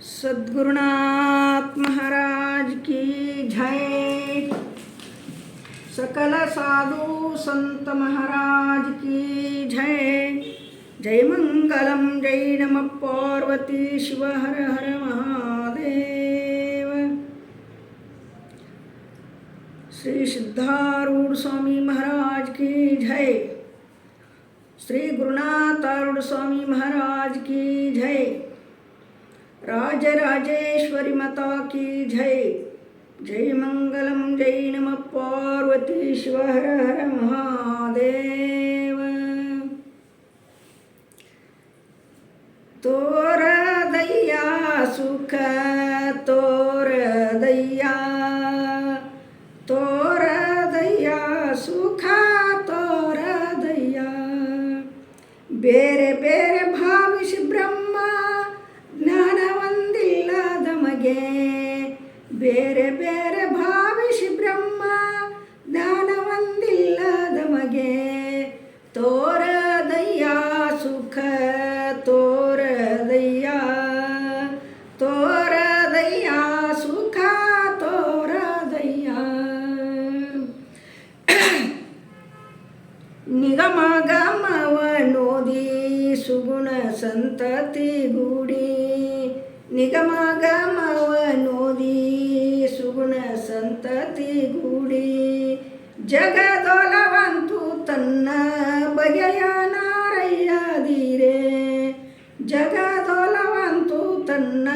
सद्गुरुनाथ महाराज की जय। सकल साधु संत महाराज की जय। जय मंगलम, जय नम पार्वती, शिव हर हर महादेव। श्री सिद्धारूढ़ स्वामी महाराज की जय। श्री गुरुनाथ आरूढ़ स्वामी महाराज की जय। राजराजेश्वरी मता की जय। जय मंगल जय नम, पार्वती शिव हर महादेव। तोर दैया सुख, तोर दैया। तोर दैया सुख, तोर दैया। बेरे बेरे भाविश ब्रह्म ಬೇರೆ ಬೇರೆ ಭಾವಿಸಿ ಬ್ರಹ್ಮ ದಾನವಂದಿಲ್ಲ ನಮಗೆ ತೋರ ದಯ್ಯ ಸುಖ ತೋರ ದಯ್ಯ ತೋರ ದಯ್ಯ ಸುಖ ತೋರ ದಯ್ಯ ನಿಗಮಗಮವ ನೋದಿ ಸುಗುಣ ಸಂತತಿ ಗುಡಿ. ನಿಗಮಗಮವ ನೋದಿ ಸುಗುಣ ಸಂತತಿ ಗೂಡಿ ಜಗದೊಲವಂತು ತನ್ನ ಬಗೆಯ ನಾರಯ್ಯದೀರೆ ಜಗದೊಲವಂತು ತನ್ನ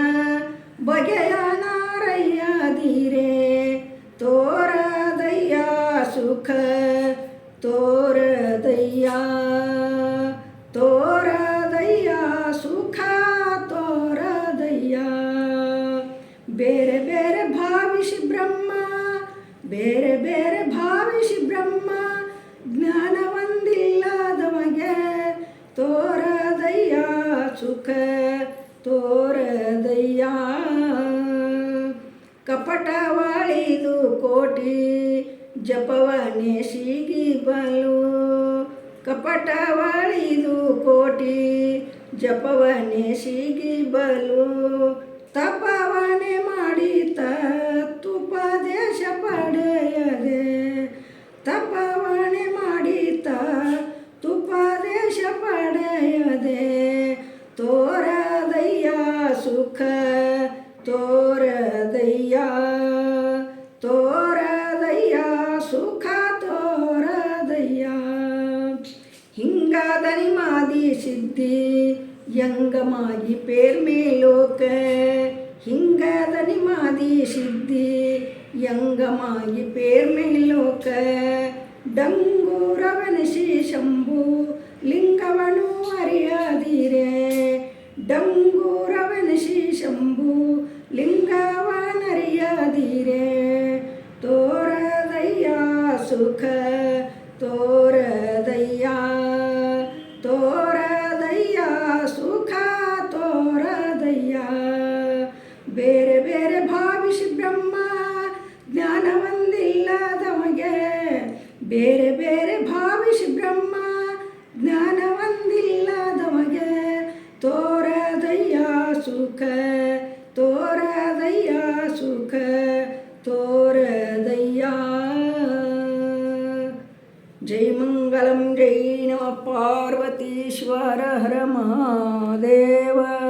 ಬಗೆಯ ನಾರಯ್ಯದೀರೆ ತೋರದಯ್ಯ ಸುಖ ತೋರದಯ್ಯ ಬೇರೆ ಭಾವಿಸಿ ಬ್ರಹ್ಮ ಜ್ಞಾನ ಒಂದಿಲ್ಲದವಗೆ ತೋರದಯ್ಯ ಸುಖ, ತೋರದಯ್ಯ. ಕಪಟವಾಳಿದು ಕೋಟಿ, ಜಪವನೆ ಸಿಗಿ ಬಲು. ಕಪಟವಾಳಿದು ಕೋಟಿ, ಜಪವನೆ ಸಿಗಿ ಬಲು. ತಪವನೆ ತೋರದಯ್ಯ ಸುಖ ತೋರದಯ್ಯ ತೋರದಯ್ಯ ಸುಖ ತೋರದಯ್ಯ ಹಿಂಗಾದನಿ ಮಾದಿ ಸಿದ್ಧಿ ಯಂಗಮಾಗಿ ಪೇರ್ಮೇಲೋಕ ಹಿಂಗಾದನಿ ಮಾದಿ ಸಿದ್ಧಿ ಯಂಗಮಾಗಿ ಪೇರ್ಮೇಲೋಕ ಡಂಗೂರವನಿಸಿ ಶಂಭು ಲಿಂಗವನು ಅರಿಯದಿರೆ ಡಂಗೂರವನಿಸಿ ಶಂಭು ಲಿಂಗವನರಿಯದಿರೆ ತೋರದಯ್ಯ ಸುಖ, ತೋರದಯ್ಯ ತೋರದಯ್ಯ ಸುಖ, ತೋರದಯ್ಯ. ಬೇರೆ ಬೇರೆ ಭಾವಿಸಿ ಬ್ರಹ್ಮ ಜ್ಞಾನ ಒಂದಿಲ್ಲದವಗೆ ಬೇರೆ ಬೇರೆ ಭಾವಿಸಿ ಬ್ರಹ್ಮ ಜ್ಞಾನ ತಮಗೆ ತೋರದಯ್ಯ सुख तोरदया सुख तोरदय्या। जै मङ्गलं जै नमः पार्वतीश्वर हर महादेवा।